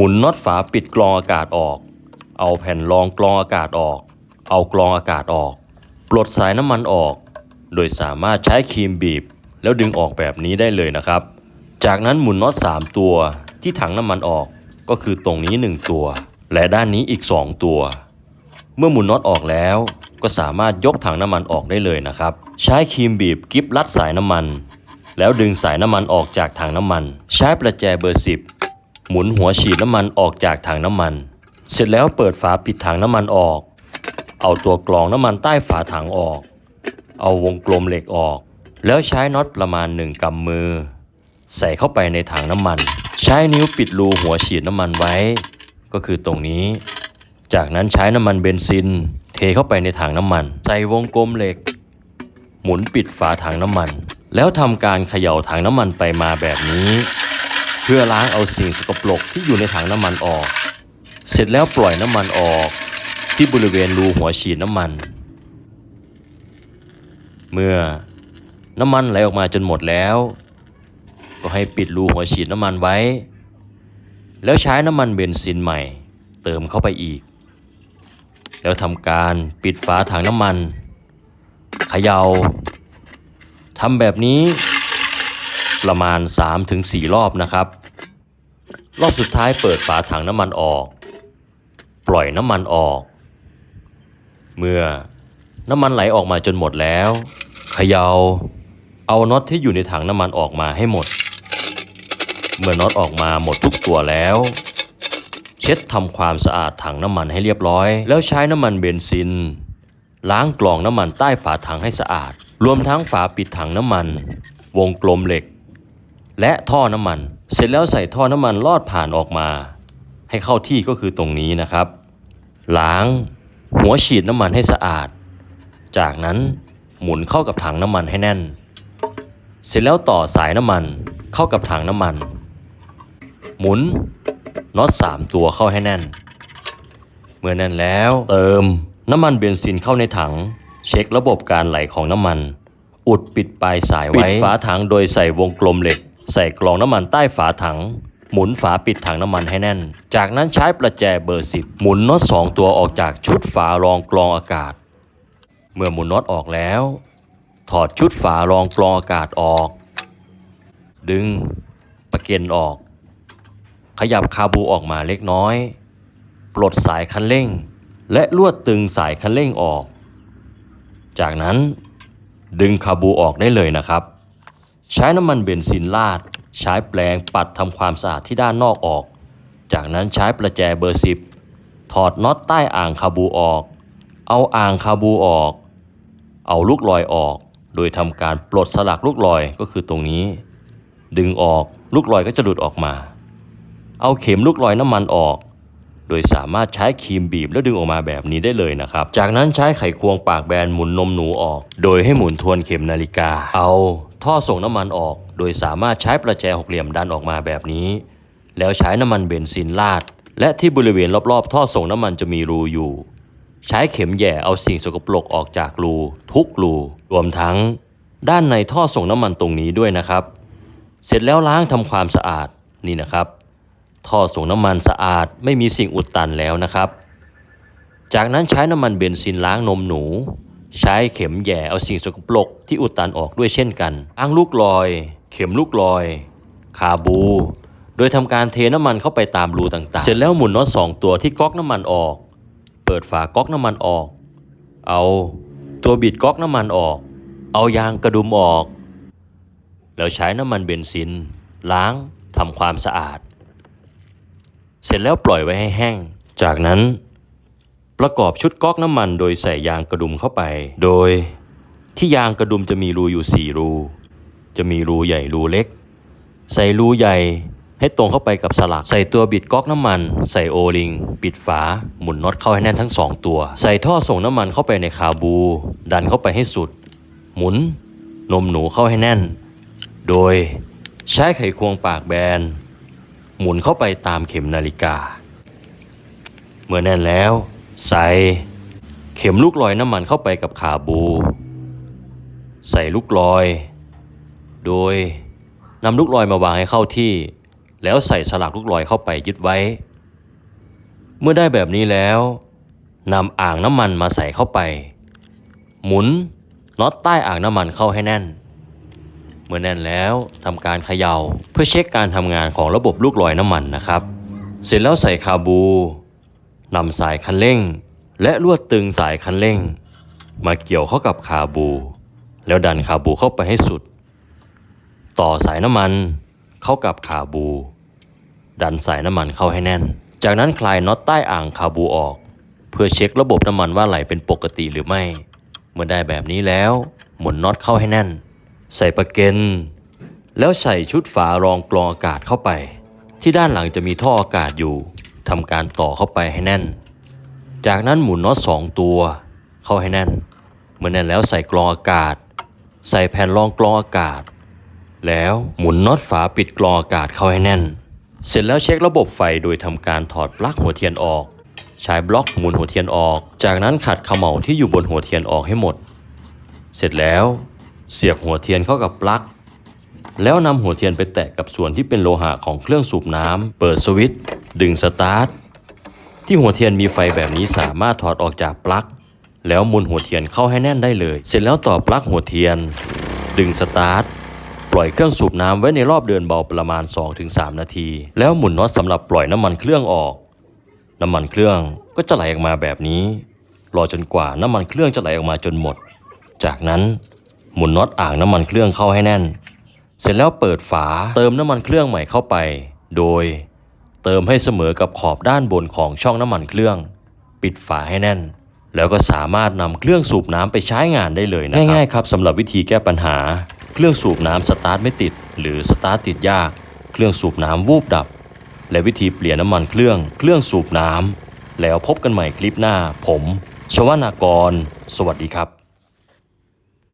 หมุนน็อตฝาปิดกรองอากาศออก เอาแผ่นรองกรองอากาศออก เอากรองอากาศออก ปลดสายน้ำมันออก โดยสามารถใช้ครีมบีบ แล้วดึงออกแบบนี้ได้เลยนะครับ จากนั้นหมุนน็อต3ตัวที่ถังน้ำมันออกก็คือตรงนี้ 1 ตัว และด้านนี้อีก 2 ตัว เมื่อหมุนน็อตออกแล้วก็สามารถยกถังน้ำมันออกได้เลยนะครับ ใช้ครีมบีบกิ๊บรัดสายน้ำมัน แล้วดึงสายน้ำมันออกจากถังน้ำมัน ใช้ประแจเบอร์ 10 หมุนหัวฉีดน้ำมันออกจากถังน้ำมัน เสร็จแล้วเปิดฝาปิดถังน้ำมันออก เอาตัวกรองน้ำมันใต้ฝาถังออก เอาวงกลมเหล็กออก แล้วใช้น็อตประมาณหนึ่งกำมือ ใส่เข้าไปในถังน้ำมัน ใช้นิ้วปิดรูหัวฉีดน้ำมันไว้ ก็คือตรงนี้ จากนั้นใช้น้ำมันเบนซิน เทเข้าไปในถังน้ำมัน ใส่วงกลมเหล็ก หมุนปิดฝาถังน้ำมัน แล้วทำการเขย่าถังน้ำมันไปมาแบบนี้ พื่อล้างเอาสิ่งสกปรกที่อยู่ในถังน้ำมันออก เสร็จแล้วปล่อยน้ำมันออกที่บริเวณรูหัวฉีดน้ำมัน เมื่อน้ำมันไหลออกมาจนหมดแล้ว ก็ให้ปิดรูหัวฉีดน้ำมันไว้ แล้วใช้น้ำมันเบนซินใหม่ เติมเข้าไปอีก แล้วทำการปิดฝาถังน้ำมันเขยา่าทำแบบนี้ ประมาณ 3-4 รอบนะครับ รอบสุดท้ายเปิดฝาถังน้ำมันออก ปล่อยน้ำมันออก เมื่อน้ำมันไหลออกมาจนหมดแล้วเขยา่าเอาน็อตที่อยู่ในถังน้ำมันออกมาให้หมด เมื่อน็อตออกมาหมดทุกตัวแล้ว เช็ดทำความสะอาดถังน้ำมันให้เรียบร้อย แล้วใช้น้ำมันเบนซิน ล้างกล่องน้ำมันใต้ฝาถังให้สะอาด รวมทั้งฝาปิดถังน้ำมัน วงกลมเหล็ก และท่อน้ำมัน เสร็จแล้วใส่ท่อน้ำมันลอดผ่านออกมา ให้เข้าที่ก็คือตรงนี้นะครับ ล้าง หัวฉีดน้ำมันให้สะอาด จากนั้นหมุนเข้ากับถังน้ำมันให้แน่น เสร็จแล้วต่อสายน้ำมันเข้ากับถังน้ำมัน หมุนน็อตสามตัวเข้าให้แน่น เมื่อแน่นแล้วเติมน้ำมันเบนซินเข้าในถัง เช็คระบบการไหลของน้ำมัน อุดปิดปลายสายไว้ ปิดฝาถังโดยใส่วงกลมเหล็ก ใส่กรองน้ำมันใต้ฝาถัง หมุนฝาปิดถังน้ำมันให้แน่น จากนั้นใช้ประแจเบอร์สิบหมุนน็อตสองตัวออกจากชุดฝารองกรองอากาศ เมื่อหมุนน็อตออกแล้ว ถอดชุดฝารองกรองอากาศออก ดึงประเก็นออก ขยับคาบูออกมาเล็กน้อย ปลดสายคันเร่ง และลวดตึงสายคันเร่งออก จากนั้นดึงคาบูออกได้เลยนะครับ ใช้น้ำมันเบนซินลาด ใช้แปรงปัดทำความสะอาดที่ด้านนอกออก จากนั้นใช้ประแจเบอร์สิบถอดน็อตใต้อ่างคาบูออก เอาอ่างคาบูออก เอาลูกลอยออก โดยทำการปลดสลักลูกลอยก็คือตรงนี้ ดึงออกลูกลอยก็จะหลุดออกมา เอาเข็มลูกลอยน้ำมันออก โดยสามารถใช้ครีมบีบแล้วดึงออกมาแบบนี้ได้เลยนะครับ จากนั้นใช้ไขควงปากแบนหมุนนมหนูออก โดยให้หมุนทวนเข็มนาฬิกา เอาท่อส่งน้ำมันออก โดยสามารถใช้ประแจหกเหลี่ยมดันออกมาแบบนี้ แล้วใช้น้ำมันเบนซินลาด และที่บริเวณรอบๆ ท่อส่งน้ำมันจะมีรูอยู่ ใช้เข็มแหย่เอาสิ่งสกปรกออกจากรู ทุกรูรวมทั้ง ด้านในท่อส่งน้ำมันตรงนี้ด้วยนะครับ เสร็จแล้วล้างทำความสะอาดนี่นะครับ ท่อส่งน้ำมันสะอาดไม่มีสิ่งอุดตันแล้วนะครับ จากนั้นใช้น้ำมันเบนซินล้างนมหนู ใช้เข็มแหย่เอาสิ่งสกปรกที่อุดตันออกด้วยเช่นกันล้างลูกลอย เข็มลูกลอย คาบู โดยทำการเทน้ำมันเข้าไปตามรูต่างๆ เสร็จแล้วหมุนน็อตสองตัวที่ก๊อกน้ำมันออก เปิดฝาก๊อกน้ำมันออก เอาตัวบิดก๊อกน้ำมันออก เอายางกระดุมออก แล้วใช้น้ำมันเบนซิน ล้างทำความสะอาด เสร็จแล้วปล่อยไว้ให้แห้ง จากนั้นประกอบชุดก๊อกน้ำมันโดยใส่ยางกระดุมเข้าไป โดยที่ยางกระดุมจะมีรูอยู่ 4 รู จะมีรูใหญ่รูเล็ก ใส่รูใหญ่ให้ตรงเข้าไปกับสลัก ใส่ตัวบิดก๊อกน้ำมัน ใส่โอลิง ปิดฝา หมุนน็อตเข้าให้แน่นทั้งสองตัว ใส่ท่อส่งน้ำมันเข้าไปในคาบู ดันเข้าไปให้สุด หมุน นมหนูเข้าให้แน่น โดยใช้ไขควงปากแบน หมุนเข้าไปตามเข็มนาฬิกา เมื่อแน่นแล้ว ใส่เข็มลูกลอยน้ำมันเข้าไปกับขาบู ใส่ลูกลอย โดยนำลูกลอยมาวางให้เข้าที่ แล้วใส่สลักลูกลอยเข้าไปยึดไว้ เมื่อได้แบบนี้แล้วนำอ่างน้ำมันมาใส่เข้าไป หมุนน็อตใต้อ่างน้ำมันเข้าให้แน่น เมื่อแน่นแล้วทำการเขย่าเพื่อเช็คการทำงานของระบบลูกลอยน้ำมันนะครับ เสร็จแล้วใส่คาบูนำสายคันเร่ง และลวดตึงสายคันเร่ง มาเกี่ยวเข้ากับคาบู แล้วดันคาบูเข้าไปให้สุด ต่อสายน้ำมันเข้ากับคาบู ดันสายน้ำมันเข้าให้แน่น จากนั้นคลายน็อตใต้อ่างคาบูออก เพื่อเช็คระบบน้ำมันว่าไหลเป็นปกติหรือไม่ เมื่อได้แบบนี้แล้วหมุนน็อตเข้าให้แน่น ใส่ประเกนแล้วใส่ชุดฝารองกรองอากาศเข้าไป ที่ด้านหลังจะมีท่ออากาศอยู่ทำการต่อเข้าไปให้แน่น จากนั้นหมุนน็อตสองตัว เข้าให้แน่น เมื่อแน่นแล้วใส่กรองอากาศ ใส่แผ่นรองกรองอากาศ แล้วหมุนน็อตฝาปิดกรองอากาศเข้าให้แน่น เสร็จแล้วเช็คระบบไฟโดยทำการถอดปลั๊กหัวเทียนออกใช้บล็อกหมุนหัวเทียนออก จากนั้นขัดเขม่าที่อยู่บนหัวเทียนออกให้หมด เสร็จแล้ว เสียบหัวเทียนเข้ากับปลั๊กแล้วนำหัวเทียนไปแตะกับส่วนที่เป็นโลหะของเครื่องสูบน้ำ เปิดสวิตช์ดึงสตาร์ท ที่หัวเทียนมีไฟแบบนี้สามารถถอดออกจากปลั๊กแล้วหมุนหัวเทียนเข้าให้แน่นได้เลย เสร็จแล้วต่อปลั๊กหัวเทียน ดึงสตาร์ท ปล่อยเครื่องสูบน้ำไว้ในรอบเดินเบาประมาณ 2-3 นาที แล้วหมุนน็อตสำหรับปล่อยน้ำมันเครื่องออก น้ำมันเครื่องก็จะไหลออกมาแบบนี้ รอจนกว่าน้ำมันเครื่องจะไหลออกมาจนหมด จากนั้น หมุนน็อตอ่างน้ำมันเครื่องเข้าให้แน่น เสร็จแล้วเปิดฝาเติมน้ำมันเครื่องใหม่เข้าไป โดย เติมให้เสมอกับขอบด้านบนของช่องน้ำมันเครื่อง ปิดฝาให้แน่น แล้วก็สามารถนำเครื่องสูบน้ำไปใช้งานได้เลยนะครับง่ายๆครับสำหรับวิธีแก้ปัญหา เครื่องสูบน้ำสตาร์ทไม่ติด หรือสตาร์ทติดยาก เครื่องสูบน้ำวูบดับ และวิธีเปลี่ยนน้ำมันเครื่อง เครื่องสูบน้ำแล้วพบกันใหม่คลิปหน้า ผม ชวนากร สวัสดีครับ